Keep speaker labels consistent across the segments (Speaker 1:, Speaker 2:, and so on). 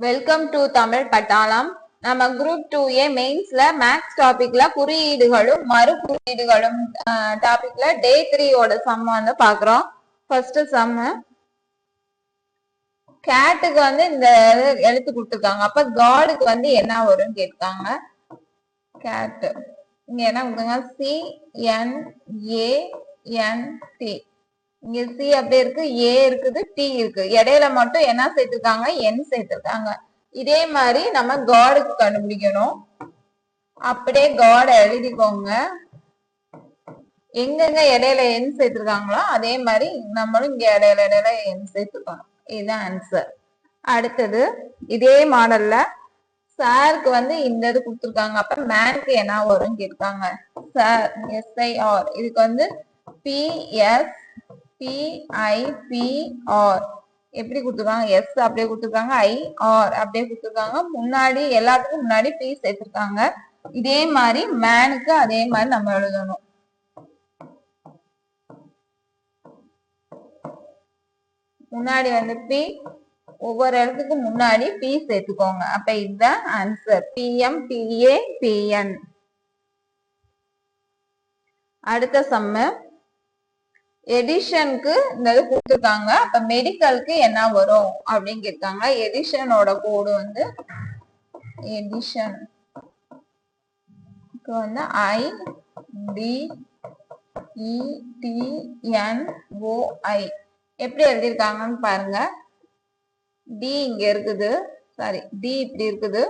Speaker 1: Welcome to Tamil பட்டாளம் நம்ம group two A மெயின்ஸ்ல மேக்ஸ் டாபிக்ல குறியீடுகளும் மறு குறியீடுகளும் டாபிக்ல டே த்ரீயோட சம் வந்து பாக்குறோம் ஃபர்ஸ்ட் சம் கேட்டுக்கு வந்து இந்த எழுத்து கொடுத்துருக்காங்க. அப்ப காடுக்கு வந்து என்ன வரும்னு கேட்காங்க கேட்டு இங்க என்ன கொடுத்தாங்க C N A N D இங்க சி அப்படியே இருக்கு ஏ இருக்குது டி இருக்கு. இடையில மட்டும் என்ன சேர்த்திருக்காங்க? என் சேர்த்திருக்காங்க. இதே மாதிரி நம்ம காடுக்கு கண்டுபிடிக்கணும். அப்படியே காட எழுதிக்கோங்க. எங்கெங்க இடையில என் சேர்த்திருக்காங்களோ அதே மாதிரி நம்மளும் இங்க இடையில இடையில என் சேர்த்துக்கணும். இதுதான் ஆன்சர் அடுத்தது இதே மாடல்ல சாருக்கு வந்து இந்த இது கொடுத்துருக்காங்க. அப்ப மேனுக்கு என்ன வரும் கேட்காங்க சார் எஸ்ஐஆர் இதுக்கு வந்து பிஎஸ் பிஐபிஆர் எப்படி கொடுத்துருக்காங்க? எஸ் அப்படியே கொடுத்துருக்காங்க. ஐ ஆர் அப்படியே கொடுத்துருக்காங்க. முன்னாடி எல்லாத்துக்கும் முன்னாடி பி சேர்த்துருக்காங்க. இதே மாதிரி மேனுக்கு அதே மாதிரி நம்ம எழுதணும். முன்னாடி வந்து பி ஒவ்வொரு இடத்துக்கு முன்னாடி பி சேர்த்துக்கோங்க. அப்ப இதுதான் ஆன்சர் பிஎம் பிஏ பிஎன் அடுத்த சம்மு எடிஷனுக்கு இந்த இது கொடுத்துருக்காங்க. அப்ப மெடிக்கலுக்கு என்ன வரும் அப்படின்னு கேட்காங்க. எடிஷனோட கோடு வந்து எடிஷன் வந்து ஐ டி இடிஎன்ஓஐ எப்படி எழுதியிருக்காங்கன்னு பாருங்க. டி இங்க இருக்குது. சாரி டி இப்படி இருக்குது.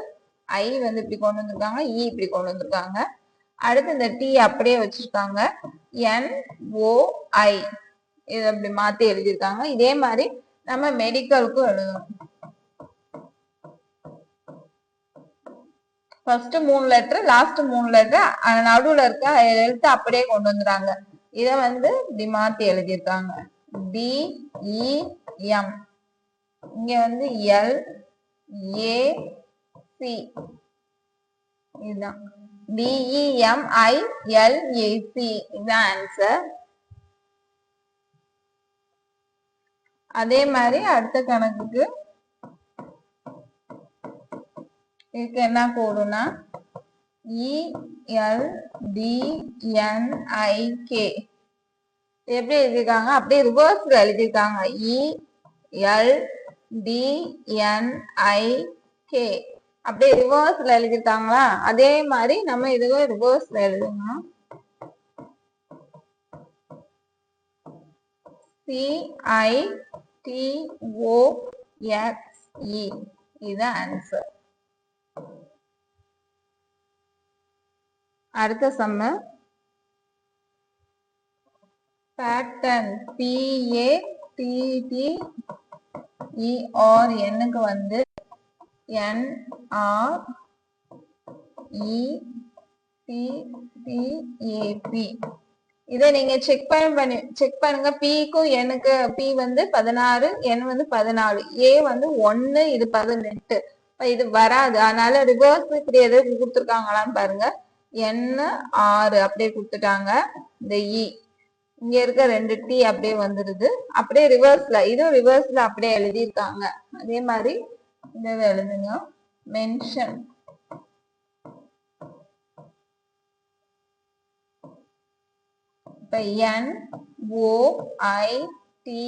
Speaker 1: ஐ வந்து இப்படி கொண்டு வந்திருக்காங்க. இ இப்படி கொண்டு வந்திருக்காங்க. அடுத்து இந்த டி அப்படியே வச்சிருக்காங்க. என் ஓ ஐ இது அப்படி மாத்தி எழுதியிருக்காங்க. இதே மாதிரி நம்ம மெடிக்கலுக்கும் எழுதணும். ஃபர்ஸ்ட் மூணு லெட்டர் லாஸ்ட் மூணு லெட்டர் நடுவுல இருக்க எழுத்து அப்படியே கொண்டு வந்துறாங்க இத வந்து இப்படி மாத்தி எழுதியிருக்காங்க. பி இ எம் இங்க வந்து எல் ஏ சி இதுதான். பிஇஎம்ஐஎல்ஏசி e, இதுதான் ஆன்சர் அதே மாதிரி அடுத்த கணக்குக்கு இதுக்கு என்ன கோடுனா இஎல்டிஎன்ஐகே எப்படி எழுதியிருக்காங்க? அப்படியே ரிவர்ஸ்ல எழுதியிருக்காங்க. இஎல் அப்படியே ரிவர்ஸ்ல எழுதியிருக்காங்களா? அதே மாதிரி நம்ம இதுவே ரிவர்ஸ்ல எழுதணும். சிஐ டிஓஎக்ஸ்இ இது ஆன்சர் அடுத்த சம்ம பேட்டர்ன் பிஏ டிடி இஆர் என்னுக்கு வந்து என்ஆர் இ டிடிஏபி இதை நீங்க செக் பண்ணி செக் பண்ணுங்க. பிக்கும் எனக்கு பி வந்து பதினாறு என் வந்து பதினாலு ஏ வந்து ஒன்னு இது பதினெட்டு. இது வராது. அதனால ரிவர்ஸ் இப்படி கொடுத்துருக்காங்களான்னு பாருங்க. என் ஆறு அப்படியே கொடுத்துட்டாங்க. இந்த இ இங்க இருக்க ரெண்டு டி அப்படியே வந்துருது. அப்படியே ரிவர்ஸ்ல இதுவும் ரிவர்ஸ்ல அப்படியே எழுதியிருக்காங்க. அதே மாதிரி இதை எழுதுங்க? மென்ஷன் இப்ப என் ஓஐடிஎன்இஎம் ஐ டி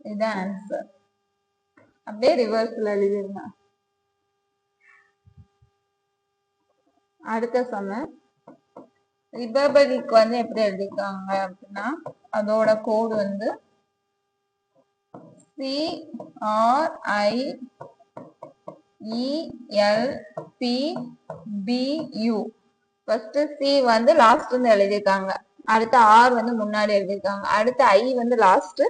Speaker 1: இதுதான் ஆன்சர் அப்படியே ரிவர்ஸ்ல எழுதிருங்க அடுத்த சம ரிபபலிக் வந்து எப்படி எழுதிருக்காங்க அப்படின்னா அதோட கோடு வந்து சிஆர்ஐஇஎல்பிபியூ ஃபர்ஸ்ட் சி வந்து லாஸ்ட் வந்து எழுதியிருக்காங்க. அடுத்து ஆர் வந்து முன்னாடி எழுதியிருக்காங்க. அடுத்து ஐ வந்து லாஸ்ட்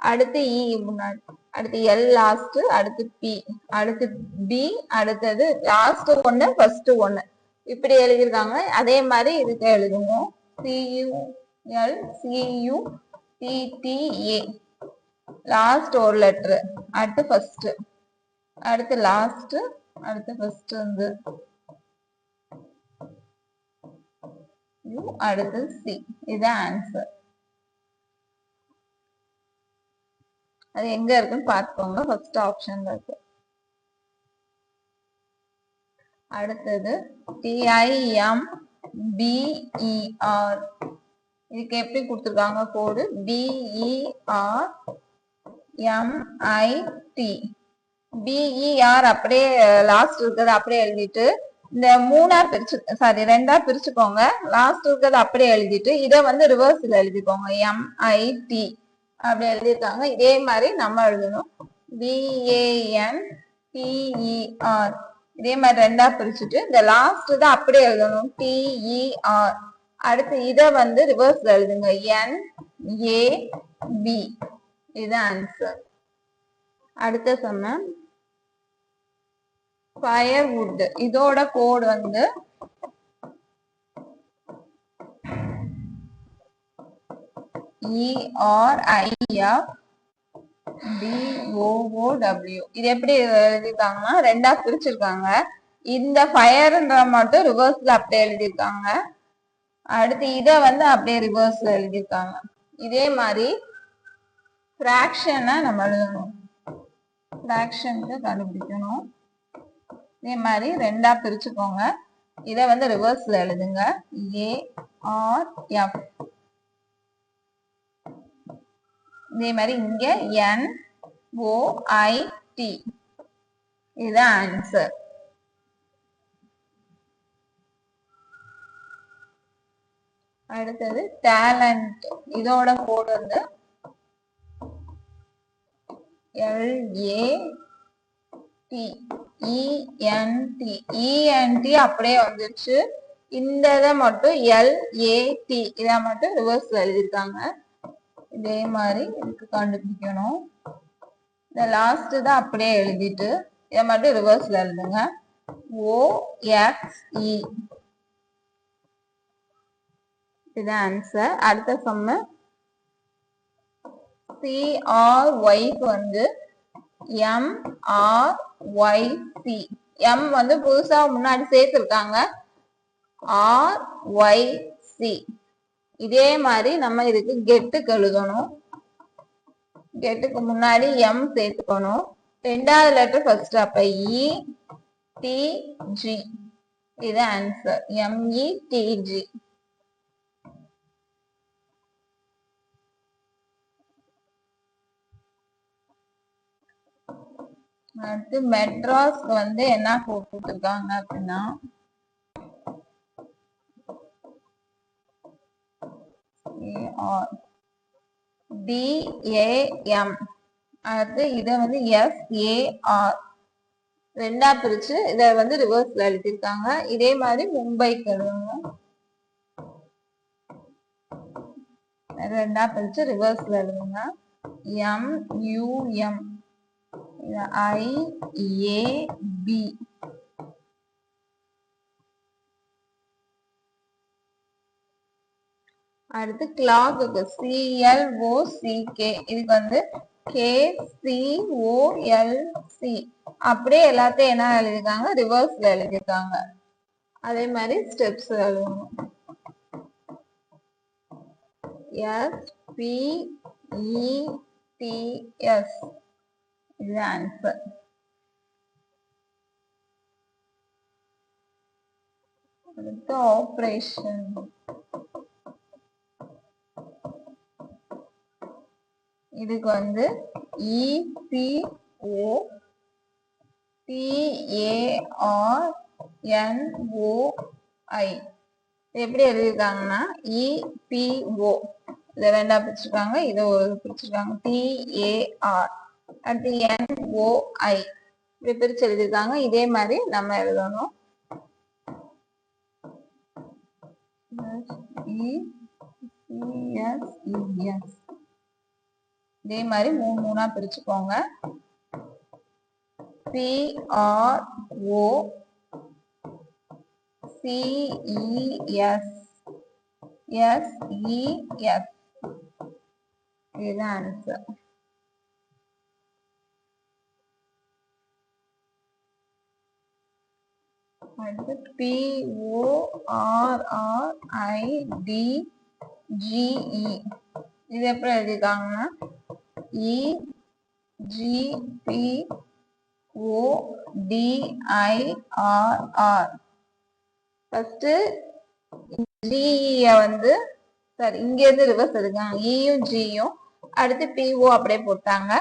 Speaker 1: அடுத்து இ முன்னாடி அடுத்து எல் லாஸ்ட் அடுத்து பி அடுத்து பி அடுத்தது லாஸ்ட் ஒன்னு ஃபர்ஸ்ட் ஒன்னு இப்படி எழுதியிருக்காங்க. அதே மாதிரி இதுக்கு எழுதுங்க CU L CU DTA last ஒரு லெட்ரு அடுத்து ஃபர்ஸ்ட் அடுத்து லாஸ்ட் அடுத்து ஃபர்ஸ்ட் வந்து யூ அடுத்து சி இது ஆன்சர் அது எங்க இருக்குன்னு பார்த்துக்கோங்க. ஃபர்ஸ்ட் ஆப்ஷன்ல இருக்கு. அடுத்தது டிஐஎம் பிஇஆர் இதுக்கு எப்படி கொடுத்துருக்காங்க கோடு பிஇஆர் எம்ஐடி பிஇஆர் அப்படியே லாஸ்ட் இருக்கிறது அப்படியே எழுதிட்டு இந்த மூணா பிரிச்சு சாரி ரெண்டா பிரிச்சுக்கோங்க. லாஸ்ட் இருக்கிறத அப்படியே எழுதிட்டு இதை வந்து ரிவர்ஸ்ல எழுதிக்கோங்க. எம்ஐடி அப்படி எழுதியிருக்காங்க. இதே மாதிரி நம்ம எழுதணும். பிஏஎன் பிஇஆர் இதே மாதிரி ரெண்டா பிரிச்சுட்டு இந்த லாஸ்ட் தான் அப்படியே எழுதணும். டிஇஆர் அடுத்து இதை வந்து ரிவர்ஸ்ல எழுதுங்க. என் ஏ பி இது ஆன்சர் அடுத்த சொன்ன ஃபயர்வுட் இதோட கோட் வந்து இஆர்ஐஎஃப் டிஓஓடபிள்யூ இது எப்படி எழுதியிருக்காங்கன்னா ரெண்டா பிரிச்சிருக்காங்க. இந்த ஃபயர்ன்ற மட்டும் ரிவர்ஸ்ல அப்படியே எழுதியிருக்காங்க. அடுத்து இதை வந்து அப்படியே ரிவர்ஸ்ல எழுதியிருக்காங்க. இதே மாதிரி ஃப்ராக்ஷனை நம்ம எழுதணும். ஃப்ராக்ஷனுக்கு கண்டுபிடிக்கணும். இதே மாதிரி ரெண்டா பிரிச்சுக்கோங்க. இதை வந்து ரிவர்ஸ்ல எழுதுங்க. ஏ ஆர் எஃப் இதே மாதிரி இங்க என் ஓ ஐ டி இதுதான் ஆன்சர் அடுத்தது டேலண்ட் இதோட கோடு வந்து எல்ஏ டி இஎன்டி இஎன்டி அப்படியே வந்துருச்சு. இந்த இதை மட்டும் எல்ஏடி இதை மட்டும் ரிவர்ஸ் எழுதியிருக்காங்க. இதே மாதிரி இதுக்கு கண்டுபிடிக்கணும். இந்த லாஸ்ட் தான் அப்படியே எழுதிட்டு இதை மட்டும் ரிவர்ஸ்ல எழுதுங்க. ஓ e. இதுதான் இது ஆன்சர் அடுத்த சம்மு சிஆர் ஒய்க்கு வந்து எம்ஆர் ஒய் சி எம் வந்து புதுசா முன்னாடி சேர்த்துருக்காங்க. ஆர் ஒய் சி இதே மாதிரி நம்ம இதுக்கு கெட்டுக்கு எழுதணும். கெட்டுக்கு முன்னாடி எம் சேர்த்துக்கணும். ரெண்டாவது லெட்டர் ஃபர்ஸ்ட் அப்ப இ டி ஜி இது ஆன்சர் எம்இ டிஜி அடுத்து மெட்ராஸ் வந்து என்ன கொடுத்துருக்காங்க அப்படின்னா டிஏஎம் அடுத்து இதை வந்து எஸ்ஏஆர் ரெண்டா பிரிச்சு இதை வந்து ரிவர்ஸ்ல எழுதியிருக்காங்க. இதே மாதிரி மும்பைக்கு எழுதுங்க. ரெண்டா பிரிச்சு ரிவர்ஸ்ல எழுதுங்க. M UM I A B அடுத்து கிளாக்கு சிஎல்ஓ சிகே இதுக்கு வந்து கே சி அப்படியே எல்லாத்தையும் என்ன எழுதிருக்காங்க ரிவர்ஸ்ல எழுதிருக்காங்க அதே மாதிரி ஸ்டெப்ஸ் எழுதணும். எஸ் பி இ இது ஆன்சர் அடுத்து ஆப்ரேஷன் இதுக்கு வந்து இபிஓ டிஏஆர் என்ஓஐ எப்படி எழுதியிருக்காங்கன்னா e, இபிஓ இதை ரெண்டா பிரிச்சிருக்காங்க. இதை ஒரு பிரிச்சிருக்காங்க. டிஏஆர் அட் அடுத்து என்ஓஐ இப்படி பிரிச்சு எழுதியிருக்காங்க. இதே மாதிரி நம்ம எழுதணும். எஸ் இதே மாதிரி மூணு மூணா பிரிச்சுக்கோங்க. சிஆர்ஓ சிஇஎஸ் எஸ்இஎஸ் இதுதான் ஆன்சர் அடுத்து பிஓஆர்ஆர்ஐடிஜிஇ இது எப்படி எழுதியிருக்காங்கன்னா? E G P O D I R R வந்து சரி இங்கேருந்து ரிவர்ஸ் எடுக்காங்க இயும் ஜியும் அடுத்து பிஓ அப்படியே போட்டாங்க.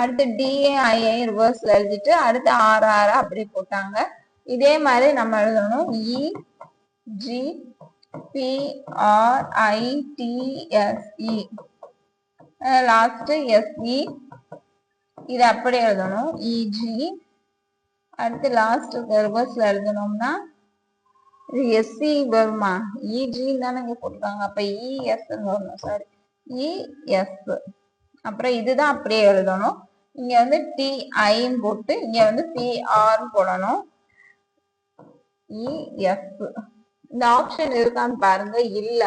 Speaker 1: அடுத்து டிஏஐஐ ரிவர்ஸ் எழுதிட்டு அடுத்து ஆர் ஆர் அப்படியே போட்டாங்க. இதே மாதிரி நம்ம எழுதணும். E G P R I D S E last SE இது அப்படி எழுதணும். E, இஜி அடுத்து லாஸ்ட் ரிவர்ஸ்ல எழுதணும்னா இது எஸ்சி வருமா e இஜின்னு e, தானே போட்டிருக்காங்க. அப்ப இஎஸ் வரணும். சாரி இஎஸ் அப்புறம் இதுதான் அப்படியே எழுதணும். இங்க வந்து டிஐன்னு போட்டு இங்க வந்து பிஆர் போடணும். E, இஎஃப் இந்த ஆப்ஷன் இருக்கான்னு பாருங்க இல்ல.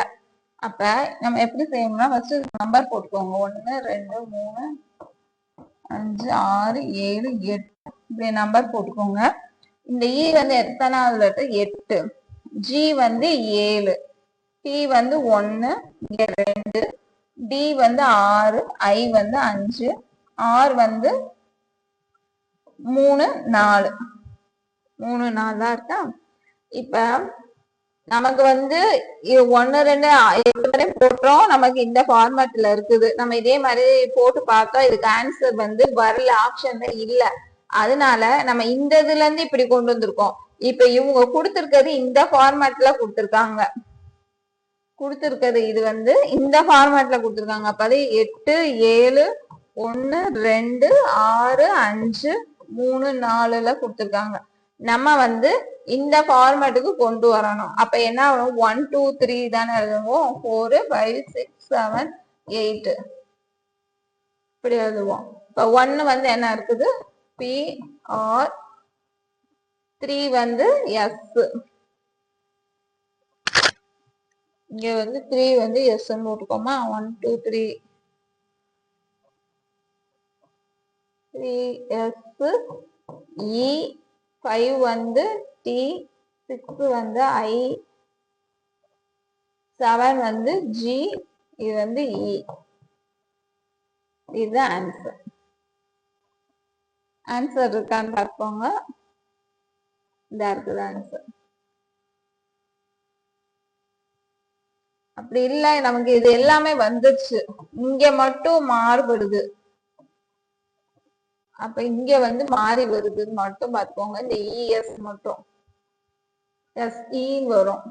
Speaker 1: அப்ப நம்ம எப்படி செய்யணும்னா ஃபர்ஸ்ட் நம்பர் போட்டுக்கோங்க. ஒன்னு ரெண்டு மூணு அஞ்சு ஆறு ஏழு எட்டு. இப்படி நம்பர் போட்டுக்கோங்க. இந்த இ வந்து எத்தனாவது லெட்டர் எட்டு. ஜி வந்து ஏழு. டி வந்து ஒன்னு ரெண்டு டி வந்து ஆறு ஐ வந்து அஞ்சு. ஆர் வந்து மூணு நாலு. மூணு நாலு தான் இருக்கா? இப்ப நமக்கு வந்து ஒன்னு ரெண்டு ஆ- போட்டோம். நமக்கு இந்த ஃபார்மேட்ல இருக்குது. நம்ம இதே மாதிரி போட்டு பார்த்தா இதுக்கு ஆன்சர் வந்து வரல ஆப்ஷன்ல இல்ல. அதனால நம்ம இந்த இதுல இருந்து இப்படி கொண்டு வந்திருக்கோம். இப்ப இவங்க கொடுத்திருக்கிறது இந்த ஃபார்மேட்ல கொடுத்திருக்காங்க. கொடுத்திருக்கிறது இது வந்து இந்த ஃபார்மேட்ல கொடுத்திருக்காங்க. அப்ப அது எட்டு ஏழு ஒன்னு ரெண்டு ஆறு அஞ்சு மூணு நாலுல கொடுத்திருக்காங்க. நம்ம வந்து இந்த ஃபார்மேட்டுக்கு கொண்டு வரணும். அப்ப என்ன ஆகும்? ஒன் டூ த்ரீ தானே எழுதுவோம். Four five six seven eight இப்படி எழுதுவோம். இப்போ ஒன்று வந்து என்ன இருக்குது? பி ஆர் த்ரீ வந்து எஸ் இங்க வந்து த்ரீ வந்து S போட்டுக்கோமா. One two three three S E five வந்து டி சிக்ஸ் வந்து ஐ செவன் வந்து ஜி இது வந்து இ இது ஆன்சர் ஆன்சர் இருக்கான்னு பார்ப்போங்க இதா இருக்குது ஆன்சர் அப்படி இல்ல நமக்கு இது எல்லாமே வந்துருச்சு. இங்க மட்டும் மாறுபடுது. அப்ப இங்க வந்து மாறி வருதுன்னு மட்டும் பார்த்துக்கோங்க. இந்த e, இஎஸ் மட்டும். எஸ்இ e வரும்.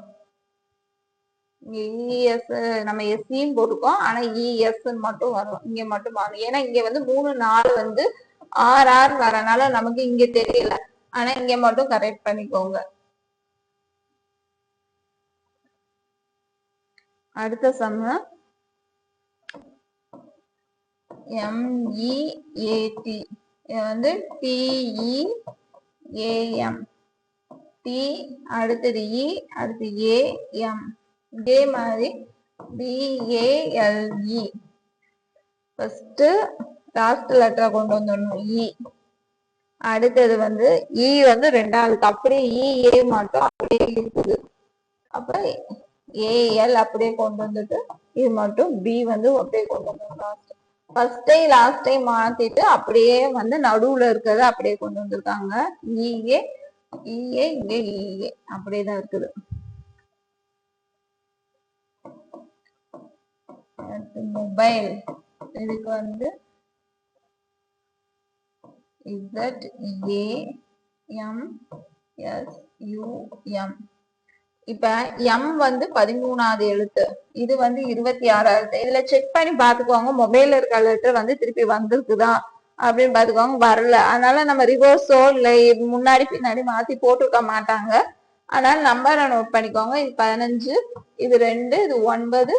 Speaker 1: இங்க e, இஎஸ் நம்ம எஸ்இன்னு போட்டுக்கோம் ஆனா இஎஸ் மட்டும் வரும். இங்க மட்டும் வரும் ஏன்னா இங்க வந்து மூணு நாலு வந்து ஆர் ஆர் வரனால நமக்கு இங்க தெரியல. ஆனா இங்க மட்டும் கரெக்ட் பண்ணிக்கோங்க. அடுத்த சம்ம எம்இஏடி இது வந்து டிஇஏஎம் டி அடுத்தது இ அடுத்து ஏஎம் இதே மாதிரி பிஏஎல்இ ஃபஸ்ட்டு லாஸ்ட் லெட்டரை கொண்டு வந்துடணும் இ அடுத்தது வந்து இ வந்து ரெண்டாவது அப்படியே இஏ மட்டும் அப்படியே இருக்குது. அப்போ ஏஎல் அப்படியே கொண்டு வந்துட்டு இது மட்டும் பி வந்து அப்படியே கொண்டு வந்துடும் last first time last time மாத்திட்டு அப்படியே வந்து நடுவுல இருக்கிறத அப்படியே கொண்டு வந்திருக்காங்க. இஏ இஏ இங்கே இஏ அப்படியே தான் இருக்குது மொபைல் இதுக்கு வந்து Z A M S U M இப்ப எம் வந்து பதிமூணாவது எழுத்து. இது வந்து இருபத்தி ஆறாவது இதுல செக் பண்ணி பாத்துக்குவாங்க மொபைல்ல இருக்க லெட்டர் வந்து திருப்பி வந்திருக்குதா? அப்படின்னு பாத்துக்குவாங்க வரல. அதனால நம்ம ரிவர்ஸோ இல்ல முன்னாடி பின்னாடி மாத்தி போட்டிருக்க மாட்டாங்க. அதனால நம்பரை நோட் பண்ணிக்கோங்க. இது பதினஞ்சு இது ரெண்டு இது ஒன்பது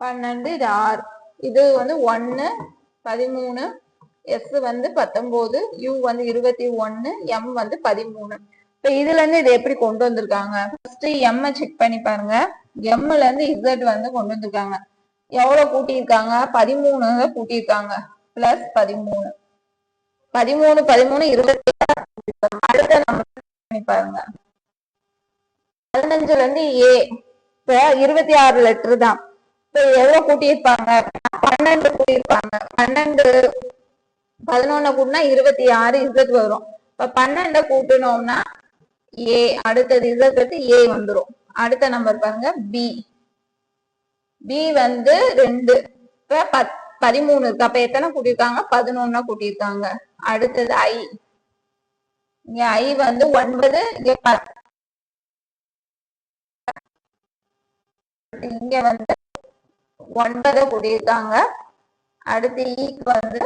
Speaker 1: பன்னெண்டு இது ஆறு. இது வந்து ஒன்னு பதிமூணு எஸ் வந்து பத்தொன்பது யூ வந்து இருபத்தி ஒன்னு எம் வந்து பதிமூணு. இப்ப இதுல இருந்து இதை எப்படி கொண்டு வந்திருக்காங்க? ஃபர்ஸ்ட் எம் செக் பண்ணி பாருங்க. எம்ல இருந்து இசட் வந்து கொண்டு வந்திருக்காங்க. எவ்வளவு கூட்டியிருக்காங்க? பதிமூணு கூட்டியிருக்காங்க. பிளஸ் பதிமூணு. பதிமூணு பதிமூணு இருபத்தி அடுத்த நம்ம பண்ணி பாருங்க. பதினஞ்சுல இருந்து ஏ இப்ப இருபத்தி ஆறு லெட்டர் தான். இப்ப எவ்வளவு கூட்டியிருப்பாங்க? பன்னெண்டு கூட்டியிருப்பாங்க. பன்னெண்டு பதினொன்னு கூட்டினா இருபத்தி ஆறு இசட் வரும். இப்ப பன்னெண்ட கூட்டினோம்னா ஏ அடுத்தது இசட் எடுத்து ஏ வந்துரும். அடுத்த நம்பர் பாருங்க பி பி வந்து ரெண்டு. இப்ப பதிமூணு இருக்கு. அப்ப எத்தனை கூட்டியிருக்காங்க? பதினொன்னா கூட்டியிருக்காங்க. அடுத்தது ஐ இங்க ஐ வந்து ஒன்பது இங்க பத். இங்க வந்து ஒன்பதை கூட்டியிருக்காங்க. அடுத்து e ஈக்கு வந்து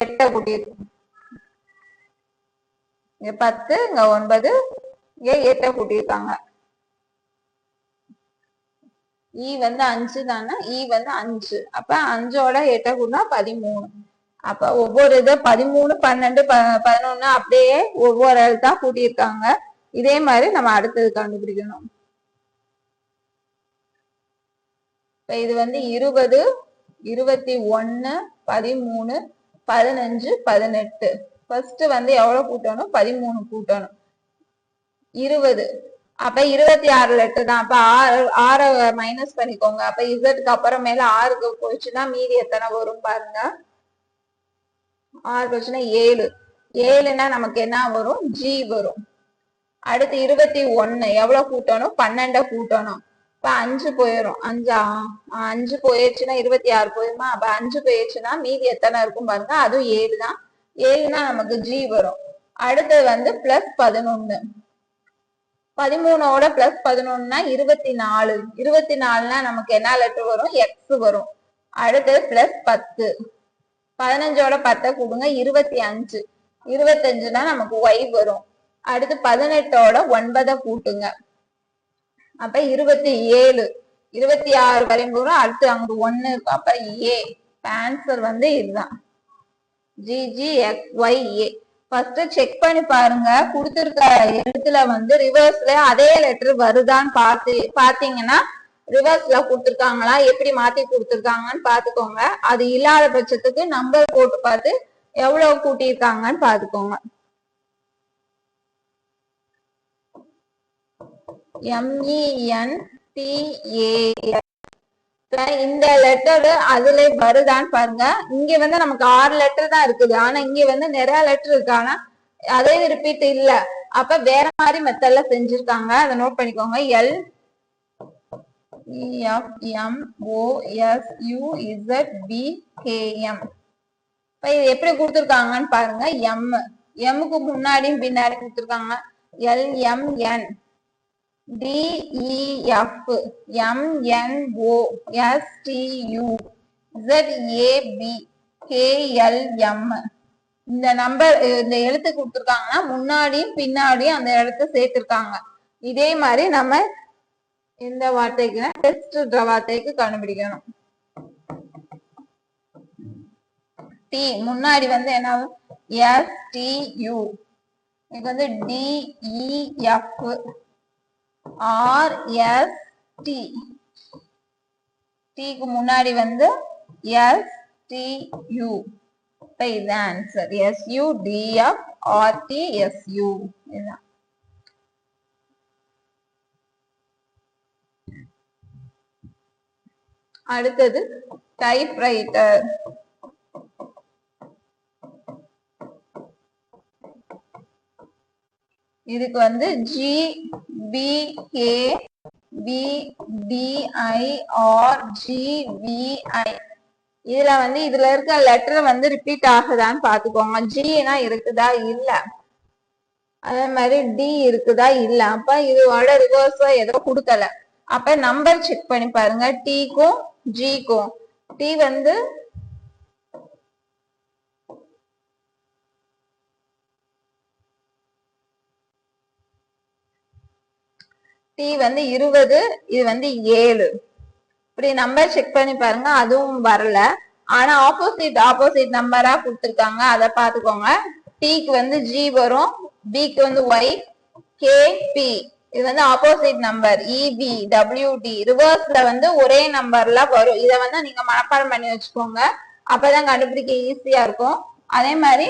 Speaker 1: எட்டை கூட்டியிருக்காங்க. இங்க பத்து இங்க ஒன்பது இங்க எட்டை கூட்டியிருக்காங்க இ e வந்து அஞ்சு தானே? இ வந்து அஞ்சு. அப்ப அஞ்சோட எட்டை கூட்டினா பதிமூணு. அப்ப ஒவ்வொரு இது பதிமூணு பன்னெண்டு ப பதினொன்னு அப்படியே ஒவ்வொரு எழுத்தா கூட்டியிருக்காங்க. இதே மாதிரி நம்ம அடுத்தது கண்டுபிடிக்கணும். இப்ப இது வந்து இருபது இருபத்தி ஒன்னு பதிமூணு பதினஞ்சு பதினெட்டு. ஃபர்ஸ்ட் வந்து எவ்வளவு கூட்டணும்? பதிமூணு கூட்டணும். இருபது. அப்ப இருபத்தி ஆறு லெட்டர் தான். அப்ப ஆறு ஆறை மைனஸ் பண்ணிக்கோங்க. அப்ப இசட்டுக்கு அப்புறம் ஆறுக்கு போச்சுன்னா மீதி எத்தனை வரும் பாருங்க. ஆறு போச்சுன்னா ஏழு. ஏழுன்னா நமக்கு என்ன வரும்? ஜி வரும். அடுத்து இருபத்தி ஒன்னு. எவ்வளவு கூட்டணும்? பன்னெண்ட கூட்டணும். இப்ப அஞ்சு போயிடும் அஞ்சா? அஞ்சு போயிடுச்சுன்னா இருபத்தி ஆறு போயிருமா அப்ப அஞ்சு போயிடுச்சுன்னா மீதி எத்தனை இருக்கும் பாருங்க? அதுவும் ஏழு தான். ஏழுனா நமக்கு ஜி வரும். அடுத்தது வந்து பிளஸ் பதினொன்னு. பதிமூணோட பிளஸ் பதினொன்னா இருபத்தி நாலு இருபத்தி நாலுனா நமக்கு என்ன லெட்டர் வரும்? எக்ஸ் வரும். அடுத்தது பிளஸ் பத்து. பதினஞ்சோட பத்தை கூடுங்க இருபத்தி அஞ்சு. இருபத்தஞ்சுனா நமக்கு ஒய் வரும். அடுத்து பதினெட்டோட ஒன்பதை கூட்டுங்க. அப்ப இருபத்தி ஏழு. இருபத்தி ஆறு வரையும் போறோம். அடுத்து அங்க ஒண்ணு இருக்கும் அப்ப ஏ ஆன்சர் வந்து இதுதான். GG Y A. First check பண்ணி பாருங்க. கொடுத்துருக்க எழுத்துல வந்து ரிவர்ஸ்ல அதே லெட்டர் வருதான்னு பார்த்து பாத்தீங்கன்னா ரிவர்ஸ்ல கொடுத்துருக்காங்களா? எப்படி மாத்தி கொடுத்துருக்காங்கன்னு பாத்துக்கோங்க அது இல்லாத பட்சத்துக்கு நம்பர் போட்டு பார்த்து எவ்வளவு கூட்டியிருக்காங்கன்னு பாத்துக்கோங்க எம்இஎன் டிஏ இந்த லெட்டர் அதுல வருதான்னு பாருங்க. இங்க வந்து நமக்கு ஆறு லெட்டர் தான் இருக்குது. ஆனா இங்க வந்து நிறைய லெட்டர் இருக்கு. ஆனா அதே ரிப்பீட் இல்ல. அப்ப வேற மாதிரி மெத்தட்ல செஞ்சிருக்காங்க. அதை நோட் பண்ணிக்கோங்க. L F M O S U Z B KM இப்ப இது எப்படி கொடுத்துருக்காங்கன்னு பாருங்க. எம் எம்முக்கு முன்னாடியும் பின்னாடி கொடுத்துருக்காங்க. L M N DEF MNO STU ZAB KLM இந்த நம்பர் இந்த எழுத்து கொடுத்துருக்காங்கன்னா முன்னாடியும் பின்னாடியும் அந்த எழுத்து சேர்த்துருக்காங்க. இதே மாதிரி நம்ம இந்த வார்த்தைக்கு டெஸ்ட் வார்த்தைக்கு கண்டுபிடிக்கணும். டி முன்னாடி வந்து என்ன எஸ் டி யூ இது வந்து டிஇஎஃப் ஆர்எஸ் டி டிக்கு முன்னாடி வந்து எஸ் டி யூ இப்போ இது answer S DF RT SU S இதுதான். அடுத்தது டைப்ரைட்டர் இதுக்கு வந்து G B A B D I or G V I. இதுல வந்து இதுல இருக்க லெட்டர் வந்து ரிப்பீட் ஆகுதான்னு பாத்துக்கோங்க. ஜினா இருக்குதா? இல்ல. அதே மாதிரி டி இருக்குதா? இல்ல. அப்ப இதோட ரிவர்ஸ் ஏதோ கொடுக்கல. அப்ப நம்பர் செக் பண்ணி பாருங்க. டிக்கும் ஜிக்கும் டி வந்து டி வந்து இருபது இது வந்து ஏழு. இப்படி நம்பர் செக் பண்ணி பாருங்க அதுவும் வரல. ஆனா ஆப்போசிட் ஆப்போசிட் நம்பரா கொடுத்துருக்காங்க. அதை பாத்துக்கோங்க டிக்கு வந்து ஜி வரும் பிக்கு வந்து ஒய் கே பி இது வந்து ஆப்போசிட் நம்பர் இபி டபிள்யூடி ரிவர்ஸ்ல வந்து ஒரே நம்பர்ல வரும். இதை வந்து நீங்க மனப்பாடம் பண்ணி வச்சுக்கோங்க. அப்பதான் கண்டுபிடிக்க ஈஸியா இருக்கும். அதே மாதிரி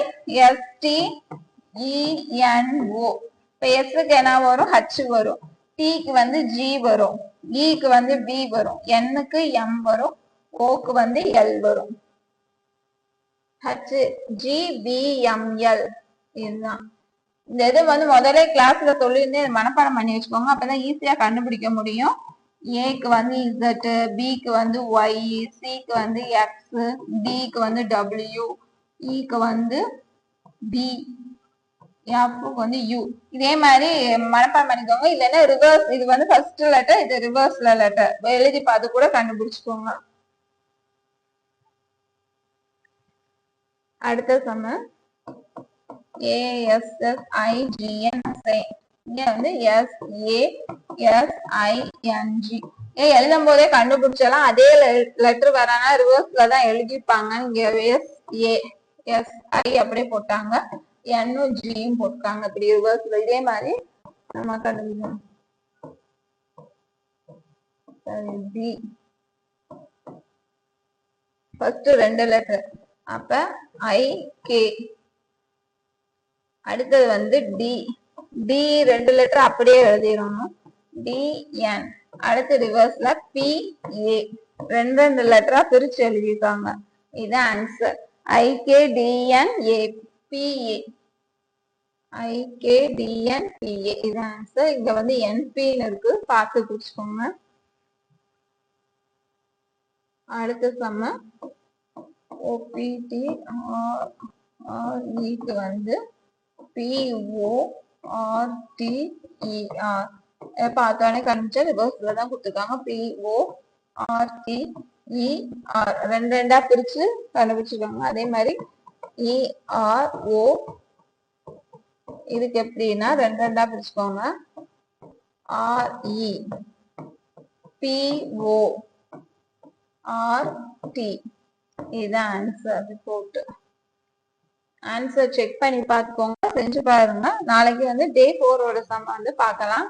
Speaker 1: எஸ்டி இஎன்ஓ இப்ப எஸ்க்கு என்ன வரும்? ஹச் வரும். டிக்கு வந்து ஜி வரும். E இக்கு வந்து பி வரும். எண்ணுக்கு எம் வரும். ஓக்கு வந்து எல் வரும். ஹச் ஜிபிஎம்எல் இதுதான். இந்த இது வந்து முதல்ல கிளாஸ்ல சொல்லியிருந்தேன் மனப்பாடம் பண்ணி வச்சுக்கோங்க. அப்பதான் ஈஸியா கண்டுபிடிக்க முடியும். ஏக்கு வந்து இசட் பிக்கு வந்து ஒய் சிக்கு வந்து எக்ஸ் டிக்கு வந்து டபிள்யூ இக்கு e வந்து பி யாப்புக்கு வந்து யூ இதே மாதிரி மனப்பாடம் பண்ணிக்கோங்க. இல்லைன்னா ரிவர்ஸ் இது வந்து ஃபர்ஸ்ட் லெட்டர் இது ரிவர்ஸ்ல லெட்டர் எழுதி பார்த்து கூட கண்டுபிடிச்சுக்கோங்க. அடுத்த சம ஏஎஸ்எஸ்ஐஜிஎன் இங்க வந்து S A S I NG A எழுதும் போதே கண்டுபிடிச்சாலும். அதே லெட்டர் வரானா ரிவர்ஸ்ல தான் எழுதிப்பாங்க இங்க எஸ் ஏ எஸ் ஐ அப்படியே போட்டாங்க. என்னும் ஜியும் போட்டாங்க இப்படி ரிவர்ஸ்ல இதே மாதிரி நம்ம கண்டுபிடிக்கணும். பி ஃபர்ஸ்ட் ரெண்டு லெட்டர் அப்ப ஐ கே அடுத்தது வந்து டி டி ரெண்டு லெட்டர் அப்படியே எழுதிடணும். டிஎன் அடுத்து ரிவர்ஸ்ல பி ஏ ரெண்டு ரெண்டு லெட்டரா பிரிச்சு எழுதியிருக்காங்க. இது answer IK DN A BA IKDN BA இது ஆன்சர் இங்க வந்து என்பின்னு இருக்கு. பார்த்து பிடிச்சுக்கோங்க. அடுத்த சம்ம ஓபிடி ஆர்இக்கு வந்து பிஓ ஆர்டிஇஆர் பார்த்தோன்னே கண்டுபிடிச்சா ரிவர்ஸ்ல தான் கொடுத்துருக்காங்க. பிஓ ஆர்டிஇஆர் ரெண்டு ரெண்டா பிரிச்சு கண்டுபிடிச்சிருக்காங்க. அதே மாதிரி இஆர்ஓ இதுக்கு எப்படின்னா ரெண்டு ரெண்டா பிரிச்சுக்கோங்க. ஆர்இ பிஓ ஆர்டி இதுதான் ஆன்சர் ரிப்போர்ட் ஆன்சர் செக் பண்ணி பார்த்துக்கோங்க. செஞ்சு பாருங்க. நாளைக்கு வந்து டே ஃபோரோட சம் வந்து பார்க்கலாம்.